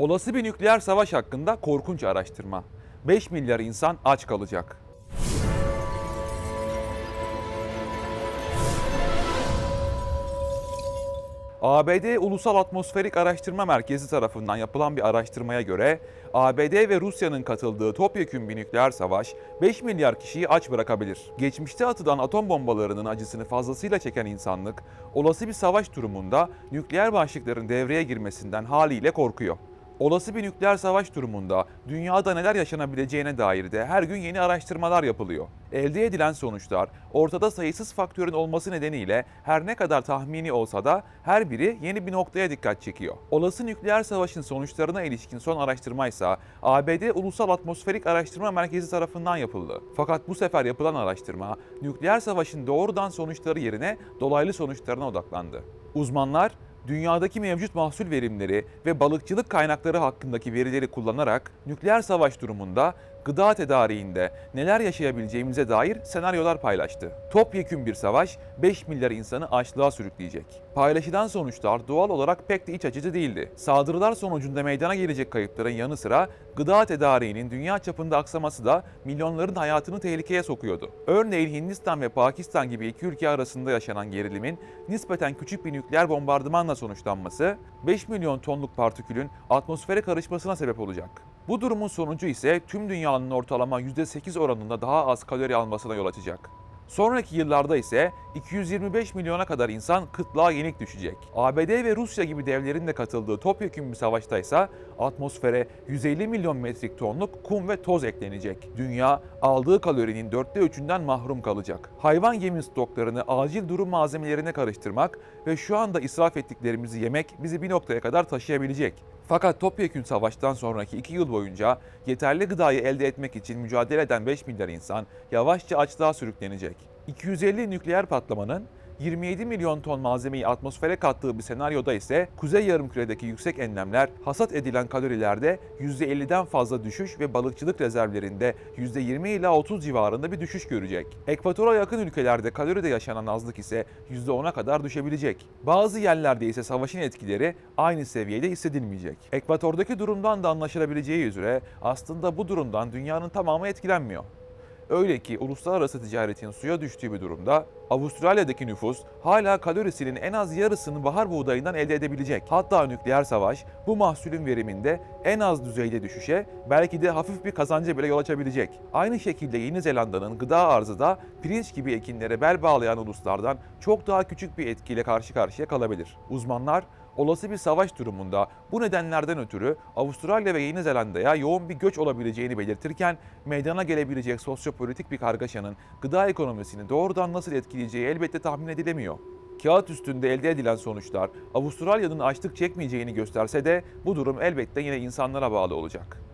Olası bir nükleer savaş hakkında korkunç araştırma. 5 milyar insan aç kalacak. ABD Ulusal Atmosferik Araştırma Merkezi tarafından yapılan bir araştırmaya göre ABD ve Rusya'nın katıldığı topyekün bir nükleer savaş 5 milyar kişiyi aç bırakabilir. Geçmişte atılan atom bombalarının acısını fazlasıyla çeken insanlık olası bir savaş durumunda nükleer başlıkların devreye girmesinden haliyle korkuyor. Olası bir nükleer savaş durumunda dünyada neler yaşanabileceğine dair de her gün yeni araştırmalar yapılıyor. Elde edilen sonuçlar ortada sayısız faktörün olması nedeniyle her ne kadar tahmini olsa da her biri yeni bir noktaya dikkat çekiyor. Olası nükleer savaşın sonuçlarına ilişkin son araştırma ise ABD Ulusal Atmosferik Araştırma Merkezi tarafından yapıldı. Fakat bu sefer yapılan araştırma nükleer savaşın doğrudan sonuçları yerine dolaylı sonuçlarına odaklandı. Uzmanlar dünyadaki mevcut mahsul verimleri ve balıkçılık kaynakları hakkındaki verileri kullanarak nükleer savaş durumunda gıda tedariğinde neler yaşayabileceğimize dair senaryolar paylaştı. Topyekün bir savaş 5 milyar insanı açlığa sürükleyecek. Paylaşılan sonuçlar doğal olarak pek de iç açıcı değildi. Saldırılar sonucunda meydana gelecek kayıpların yanı sıra gıda tedariğinin dünya çapında aksaması da milyonların hayatını tehlikeye sokuyordu. Örneğin Hindistan ve Pakistan gibi iki ülke arasında yaşanan gerilimin nispeten küçük bir nükleer bombardımanla sonuçlanması 5 milyon tonluk partikülün atmosfere karışmasına sebep olacak. Bu durumun sonucu ise tüm dünyanın ortalama %8 oranında daha az kalori almasına yol açacak. Sonraki yıllarda ise 225 milyona kadar insan kıtlığa yenik düşecek. ABD ve Rusya gibi devlerin de katıldığı topyekun bir savaşta ise atmosfere 150 milyon metrik tonluk kum ve toz eklenecek. Dünya aldığı kalorinin dörtte üçünden mahrum kalacak. Hayvan yemi stoklarını acil durum malzemelerine karıştırmak ve şu anda israf ettiklerimizi yemek bizi bir noktaya kadar taşıyabilecek. Fakat topyekün savaştan sonraki 2 yıl boyunca yeterli gıdayı elde etmek için mücadele eden 5 milyar insan yavaşça açlığa sürüklenecek. 250 nükleer patlamanın 27 milyon ton malzemeyi atmosfere kattığı bir senaryoda ise kuzey yarımküredeki yüksek enlemler hasat edilen kalorilerde %50'den fazla düşüş ve balıkçılık rezervlerinde %20 ila 30 civarında bir düşüş görecek. Ekvatora yakın ülkelerde kaloride yaşanan azlık ise %10'a kadar düşebilecek. Bazı yerlerde ise savaşın etkileri aynı seviyede hissedilmeyecek. Ekvatordaki durumdan da anlaşılabileceği üzere aslında bu durumdan dünyanın tamamı etkilenmiyor. Öyle ki uluslararası ticaretin suya düştüğü bir durumda Avustralya'daki nüfus hala kalorisinin en az yarısını bahar buğdayından elde edebilecek. Hatta nükleer savaş bu mahsulün veriminde en az düzeyde düşüşe belki de hafif bir kazanca bile yol açabilecek. Aynı şekilde Yeni Zelanda'nın gıda arzı da pirinç gibi ekinlere bel bağlayan uluslardan çok daha küçük bir etkiyle karşı karşıya kalabilir. Uzmanlar olası bir savaş durumunda bu nedenlerden ötürü Avustralya ve Yeni Zelanda'ya yoğun bir göç olabileceğini belirtirken meydana gelebilecek sosyopolitik bir kargaşanın gıda ekonomisini doğrudan nasıl etkileyeceği elbette tahmin edilemiyor. Kağıt üstünde elde edilen sonuçlar Avustralya'nın açlık çekmeyeceğini gösterse de bu durum elbette yine insanlara bağlı olacak.